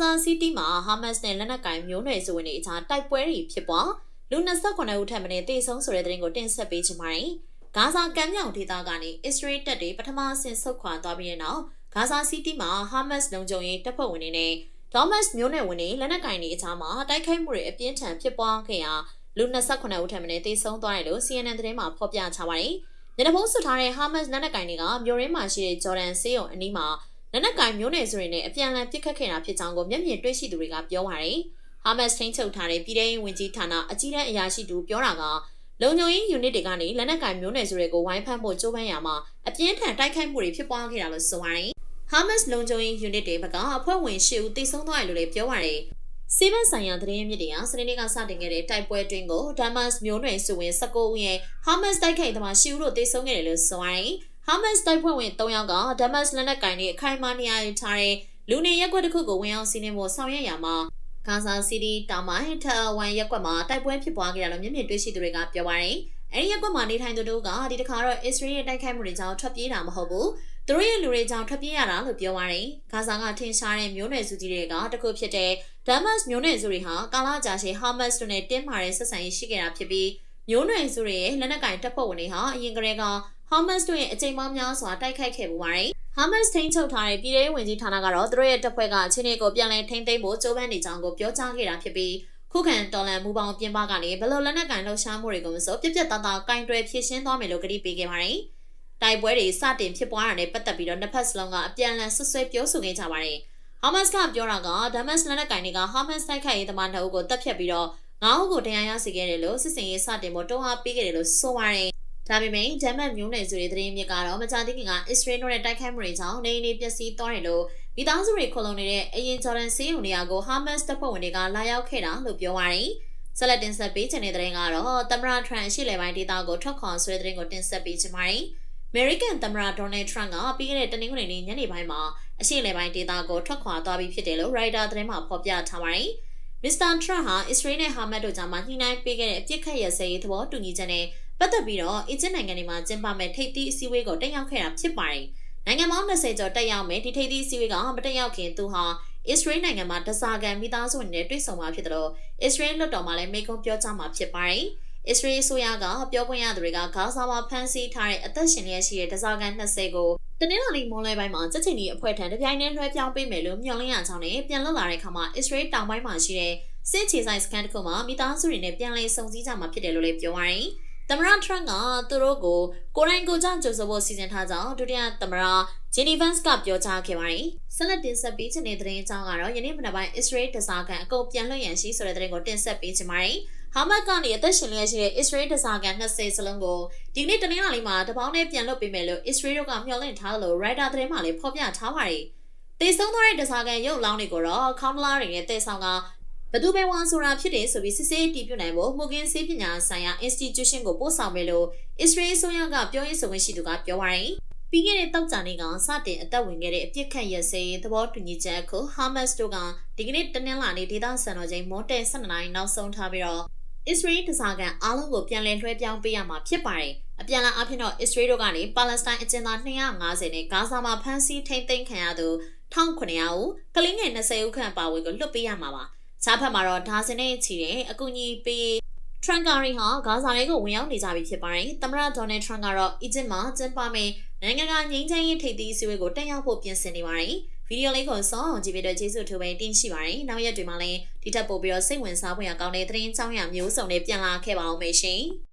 ဇာစီးတီးမှာဟာမတ်စ်နဲ့လက်နက်ကင်မျိုးနွယ်စုဝင်တွေအကြားတိုက်ပွဲတွေဖြစ်ပွားလူ28ဦးထပ်မံတေဆုံးဆိုတဲ့သတင်းကိုတင်ဆက်ပေးချင်ပါတယ်။ဂါဇာကမ်းမြောင်ဒေသကနေအစ္စရေးတပ်တွေပထမအဆင့်ဆုတ်ခွာသွားပြီးတဲ့နောက်ဂါဇာစီးတီးမှာဟာမတ်စ်လုံခြုံရေးတပ်ဖွဲ့ဝင်တွေနဲ့ဒေါမတ်စ်မျိုးနွယ်ဝင်တွေလက်နက်ကင်တွေအကြားမှာတိုက်ခိုက်မှုတွေအပြင်းထန်ဖြစ်ပွားခဲ့ရာလူ28ဦးထပ်မံတေဆုံးသွားတယ်လို့ CNN သတင်းမှာဖော်ပြထားပါတယ်။ညနေပုံးဆွထားတဲ့ဟာမတ်စ်လက်နက်ကင်တွေကမြို့ရင်းမှာရှိတဲ့ဂျော်ဒန်ဆေးရုံအနီးမှာ လက်နက်ကင်မျိုးနွယ်စုတွေနဲ့အပြန်အလှန်ပစ်ခတ်ခဲ့တာဖြစ်ကြောင်းကိုမျက်မြင်တွေ့ရှိသူတွေကပြောပါတယ်။ဟာမတ်စ်ချင်းချုပ်ထားတဲ့ပြည်ထောင်ဝင်ကြီးဌာနအကြီးတန်းအရာရှိသူပြောတာကလုံခြုံရေး unit တွေကနေလက်နက်ကင်မျိုးနွယ်စုတွေကိုဝိုင်းဖမ်းဖို့ကြိုးပမ်းရမှာအပြင်းထန်တိုက်ခိုက်မှုတွေဖြစ်ပွားခဲ့တာလို့ဆိုပါတယ်။ Hamas လုံခြုံရေး unit တွေဘက်ကအဖွဲ့ဝင်၈ဦးတိတ်ဆုံးသွားတယ်လို့လည်းပြောပါတယ်။စီးပန်းဆိုင်ရာသတင်းမြစ်တွေကစနေနေ့ကစတင်ခဲ့တဲ့တိုက်ပွဲတွင်ကို Damas မျိုးနွယ်စုဝင်19ဦးရဲ့ Hamas တိုက်ခိုက်သမား၈ဦးတို့တိတ်ဆုံးခဲ့တယ်လို့ဆိုပါတယ်။ Hamas တိုက်ပွဲဝင်3ယောက်က Damas လက်နက်ကင်တွေအခိုင်အမာနေရာယူထားတဲ့လူနေရက်ွက်တစ်ခုကိုဝင်အောင်စီးနှင်ဖို့ဆောင်ရွက်ရမှာဂါဇာစီးတီတောင်ပိုင်းထအဝမ်ရက်ွက်မှာတိုက်ပွဲဖြစ်ပွားခဲ့တယ်လို့မျက်မြင်တွေ့ရှိသူတွေကပြောပါတယ်။အဲဒီရက်ွက်မှာနေထိုင်သူတို့ကဒီတစ်ခါတော့အစ္စရေးရဲ့တိုက်ခိုက်မှုတွေကြောင့်ထွက်ပြေးတာမဟုတ်ဘူး။သူတို့ရဲ့လူတွေကြောင့်ထွက်ပြေးရတာလို့ပြောပါတယ်။ဂါဇာကထင်ရှားတဲ့မျိုးနွယ်စုကြီးတွေကတခုဖြစ်တဲ့ Damas မျိုးနွယ်စုတွေဟာကာလာကြာရှည် Hamas တို့နဲ့တင်းမာတဲ့ဆက်ဆံရေးရှိခဲ့တာဖြစ်ပြီးမျိုးနွယ်စုတွေရဲ့လက်နက်ကင်တပ်ဖွဲ့ဝင်တွေဟာအရင်ကတည်းက Hamas တို့ရဲ့အကြိမ်ပေါင်းများစွာတိုက်ခိုက်ခဲ့ပူပါတယ်။ Hamas ထိန်းချုပ်ထားတဲ့ပြည်ထောင်ဝင်ကြီးဌာနကတော့သူတို့ရဲ့တပ်ဖွဲ့ကအခြေအနေကိုပြန်လည်ထိန်းသိမ်းဖို့ကြိုးပမ်းနေကြောင်းကိုပြောကြားခဲ့တာဖြစ်ပြီးခုခံတော်လှန်မှုပေါင်းပြင်ပကနေဘလို့လက်နက်ကန်လှုပ်ရှားမှုတွေကိုမစိုးပြက်ပြက်သားသားကင်တွယ်ဖြည့်ရှင်းသွားမယ်လို့ကတိပေးခဲ့ပါတယ်။တိုက်ပွဲတွေစတင်ဖြစ်ပွားတာနဲ့ပတ်သက်ပြီးတော့နှစ်ဖက်စလုံးကအပြန်အလှန်ဆွဆွဲပြောဆိုခဲ့ကြပါတယ်။ Hamas ကပြောတာက Damas လက်နက်ကန်တွေက Hamas တိုက်ခိုက်ရေးသမားတို့ကိုတပ်ဖြတ်ပြီးတော့ငါးဦးကိုတရားရစေခဲ့တယ်လို့စစ်စင်ရေးစတင်ဖို့တွန်းအားပေးခဲ့တယ်လို့ဆိုပါတယ် ဒါပေမဲ့ဒမ်မတ်မျိုးနယ်စုတွေသတင်းမြစ်ကတော့မကြာသေးခင်ကအစ္စရေးတို့နဲ့တိုက်ခိုက်မှုတွေကြောင့်နေနေပျက်စီးသွားတယ်လို့မိသားစုတွေခုံလုံနေတဲ့အရင်ဂျော်ဒန်ဆေးရုံနေရာကိုဟာမတ်စ်တပ်ဖွဲ့ဝင်တွေကလာရောက်ခဲ့တာလို့ပြောပါရယ်ဆက်လက်တင်ဆက်ပေးချင်တဲ့သတင်းကတော့သမ္မတထရန့်ရှိလေပိုင်းဒေသကိုထွက်ခွာဆွဲတဲ့သတင်းကိုတင်ဆက်ပေးချင်ပါတယ်။ American သမ္မတဒေါ်နယ်ထရန့်ကပြီးခဲ့တဲ့တနင်္ဂနွေနေ့ညနေပိုင်းမှာအရှိလေပိုင်းဒေသကိုထွက်ခွာသွားပြီးဖြစ်တယ်လို့ Reuters သတင်းမှာဖော်ပြထားပါတယ်။ Mr. Trump ဟာအစ္စရေးနဲ့ဟာမတ်တို့ကြားမှာညှိနှိုင်းပေးခဲ့တဲ့အပြစ်ခတ်ရစဲရေးသဘောတူညီချက်နဲ့ ပတ်သက်ပြီးတော့အီဂျစ်နိုင်ငံတွေမှာကျင်းပမဲ့ထိပ်သီးအစည်းအဝေးကိုတက်ရောက်ခဲ့တာဖြစ်ပါတယ်။နိုင်ငံပေါင်း20ကျော်တက်ရောက်မဲ့ဒီထိပ်သီးအစည်းအဝေးကမတက်ရောက်ခင်သူဟာအစ္စရေးနိုင်ငံမှာတစားကန်မိသားစုဝင်တွေတွေ့ဆုံမှာဖြစ်တယ်လို့အစ္စရေးလွှတ်တော်မှာလည်းမိန့်ခွန်းပြောကြားမှာဖြစ်ပါတယ်။အစ္စရေးအစိုးရကပြောခွင့်ရသူတွေကဂါဇာမှာဖမ်းဆီးထားတဲ့အသက်ရှင်လျက်ရှိတဲ့တစားကန်20ကိုတနင်္လာနေ့မွန်းလွဲပိုင်းမှာချက်ချင်းဒီအဖွဲ့ထံတပြိုင်တည်းလွှဲပြောင်းပေးမယ်လို့မျှော်လင့်ရကြောင်းနဲ့ပြန်လွတ်လာတဲ့အခါမှာအစ္စရေးတောင်ပိုင်းမှာရှိတဲ့စစ်ချေဆိုင်စခန်းတစ်ခုမှာမိသားစုတွေနဲ့ပြန်လည်ဆုံစည်းကြမှာဖြစ်တယ်လို့လည်းပြောပါရယ်။ သမ္မတထရန့်ကသူတို့ကိုကိုရိုင်းကိုကြောင့်ကြိုဆိုဖို့စီစဉ်ထားကြောင်းဒုတိယသမ္မတဂျီနီဗန်စ်ကပြောကြားခဲ့ပါတယ်။ဆက်လက်တင်ဆက်ပေးခြင်းတဲ့သတင်းအကြောင်းကတော့ယနေ့မနက်ပိုင်းအစ္စရေးတစားကန်အကုန်ပြန်လွှတ်ရန်ရှိဆိုတဲ့သတင်းကိုတင်ဆက်ပေးချင်ပါတယ်။ဟာမတ်ကနေအသက်ရှင်လျက်ရှိတဲ့အစ္စရေးတစားကန်20စလုံးကိုဒီနေ့တနင်္လာနေ့မှာတပေါင်းနဲ့ပြန်လွှတ်ပေးမယ်လို့အစ္စရေးတို့ကမျှော်လင့်ထားတယ်လို့ရိုက်တာသတင်းမှလည်းဖော်ပြထားပါတယ်။တေဆုံးသွားတဲ့တစားကန်ရုပ်လောင်းတွေကိုတော့ခေါင်းလာတွေနဲ့တည်ဆောင်က ဘသူပဲဝန်ဆိုတာဖြစ်တယ်ဆိုပြီးစစ်ဆေးတီးပြနိုင်ဖို့မှုကင်းစေးပညာဆိုင်ရာ institution ကိုပို့ဆောင်မယ်လို့ Israel ဆိုရကပြောရေးဆိုခွင့်ရှိသူကပြောပါရယ်ပြီးခဲ့တဲ့တောက်ကြနေ့ကစတင်အသက်ဝင်ခဲ့တဲ့အပြစ်ခတ်ရစေသဘောတူညီချက်ကို Hamas တို့ကဒီကနေ့တနင်္လာနေ့ဒေသစံတော်ချိန်မော်တဲ12နာရီနောက်ဆုံးထားပြီးတော့ Israel တစားကန်အားလုံးကိုပြန်လည်လွှဲပြောင်းပေးရမှာဖြစ်ပါတယ်။အပြန်လာအဖြစ်တော့ Israel တို့ကနေပါလက်စတိုင်းအကျဉ်းသား250နဲ့ဂါဇာမှာဖမ်းဆီးထိန်းသိမ်းခံရသူ1900ဦးကလင်းငယ်20ဦးခန့်ပါဝင်ကိုလွှတ်ပေးရမှာပါ။ စားဖက်မှာတော့ဒါစနဲ့ချီတဲ့အကူအညီပေးထရန်ကာရီဟာဂါဇာလေးကိုဝင်ရောက်နေကြပြီဖြစ်ပါတယ်။သမ္မတဒေါ်နယ်ထရန့်ကတော့အီဂျစ်မှာကျင်းပမယ့်နိုင်ငံကငြိမ်းချမ်းရေးထိပ်သီးအစည်းအဝေးကိုတက်ရောက်ဖို့ပြင်ဆင်နေပါတယ်။ဗီဒီယိုလေးကိုစောအောင်ကြည့်ပြီးတော့ကျေးဇူးထူပဲတင်ရှိပါတယ်။နောက်ရက်တွေမှာလည်းဒီထက်ပိုပြီးတော့စိတ်ဝင်စားဖွယ်ရာကောင်းတဲ့သတင်းအကြောင်းအရာမျိုးစုံတွေပြန်လာခဲ့ပါအောင်မေရှင်။